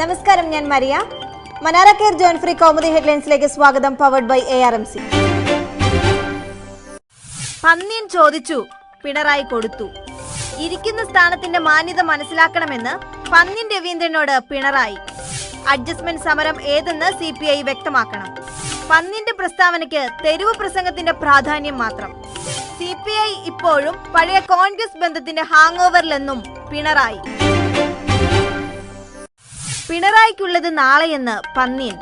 നമസ്കാരം ഞാൻ Maria. Manara care John free Kaumudi ഹെഡ്ലൈൻസിലേക്ക് സ്വാഗതം powered by A R M C Panniyan ചോദിച്ചു പിണറായി കൊടുത്തു. ഇരിക്കുന്ന സ്ഥാനത്തിന്റെ മാന്യത മനസ്സിലാക്കണമെന്ന് പന്നിൻ രവീന്ദ്രനോട് പിണറായി. അഡ്ജസ്റ്റ്മെന്റ് സമരം ഏതെന്ന് സി പി ഐ വ്യക്തമാക്കണം. പന്നിന്റെ പ്രസ്താവനയ്ക്ക് തെരുവ് പ്രസംഗത്തിന്റെ പ്രാധാന്യം മാത്രം. സി പി ഐ ഇപ്പോഴും പഴയ കോൺഗ്രസ് ബന്ധത്തിന്റെ ഹാങ് ഓവറിലെന്നും പിണറായി. പിണറായിക്കുള്ളത് നാളെയെന്ന് പന്നിയൻ.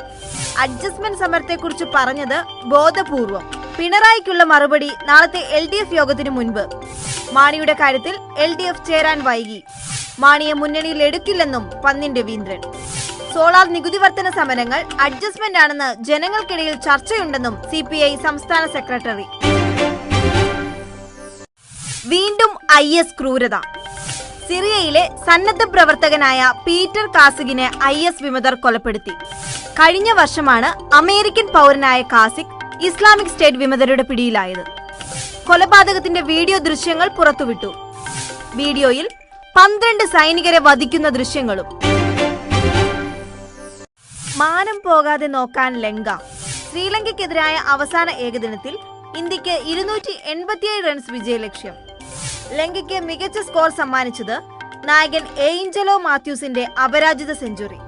അഡ്ജസ്റ്റ്മെന്റ് സമരത്തെക്കുറിച്ച് പറഞ്ഞത് ബോധപൂർവം. പിണറായിക്കുള്ള മറുപടി നാളത്തെ എൽ ഡി എഫ് യോഗത്തിനു മുൻപ്. മാണിയുടെ കാര്യത്തിൽ എൽ ഡി എഫ് ചേരാൻ വൈകി. മാണിയെ മുന്നണിയിൽ എടുക്കില്ലെന്നും പന്നിൻ രവീന്ദ്രൻ. സോളാർ നികുതി വർധന സമരങ്ങൾ അഡ്ജസ്റ്റ്മെന്റ് ആണെന്ന് ജനങ്ങൾക്കിടയിൽ ചർച്ചയുണ്ടെന്നും സി പി ഐ സംസ്ഥാന സെക്രട്ടറി. വീണ്ടും ഐ എസ് ക്രൂരത. സിറിയയിലെ സന്നദ്ധ പ്രവർത്തകനായ പീറ്റർ കാസിഗിനെ ഐ എസ് വിമതർ കൊലപ്പെടുത്തി. കഴിഞ്ഞ വർഷമാണ് അമേരിക്കൻ പൗരനായ കാസിക് ഇസ്ലാമിക് സ്റ്റേറ്റ് വിമതരുടെ പിടിയിലായത്. കൊലപാതകത്തിന്റെ വീഡിയോ ദൃശ്യങ്ങൾ പുറത്തുവിട്ടു. വീഡിയോയിൽ പന്ത്രണ്ട് സൈനികരെ വധിക്കുന്ന ദൃശ്യങ്ങളും. മാനം പോകാതെ നോക്കാൻ ലങ്ക. ശ്രീലങ്കയ്ക്കെതിരായ അവസാന ഏകദിനത്തിൽ ഇന്ത്യയ്ക്ക് ഇരുന്നൂറ്റി എൺപത്തിയേഴ് റൺസ് വിജയലക്ഷ്യം. ലങ്കയ്ക്ക് മികച്ച സ്കോർ സമ്മാനിച്ചത് നായകൻ ഏഞ്ചലോ മാത്യൂസിന്റെ അപരാജിത സെഞ്ചുറി.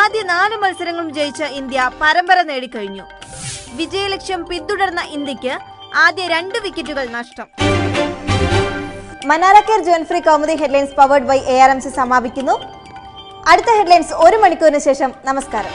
ആദ്യ നാല് മത്സരങ്ങളും ജയിച്ച ഇന്ത്യ പരമ്പര നേടിക്കഴിഞ്ഞു. വിജയലക്ഷ്യം പിന്തുടർന്ന ഇന്ത്യയ്ക്ക് ആദ്യ രണ്ട് വിക്കറ്റുകൾ നഷ്ടം. Manara care John free Kaumudi headlines powered by A R M C സമാപിക്കുന്നു. അടുത്ത ഹെഡ്ലൈൻസ് ഒരു മണിക്കൂറിന് ശേഷം നമസ്കാരം.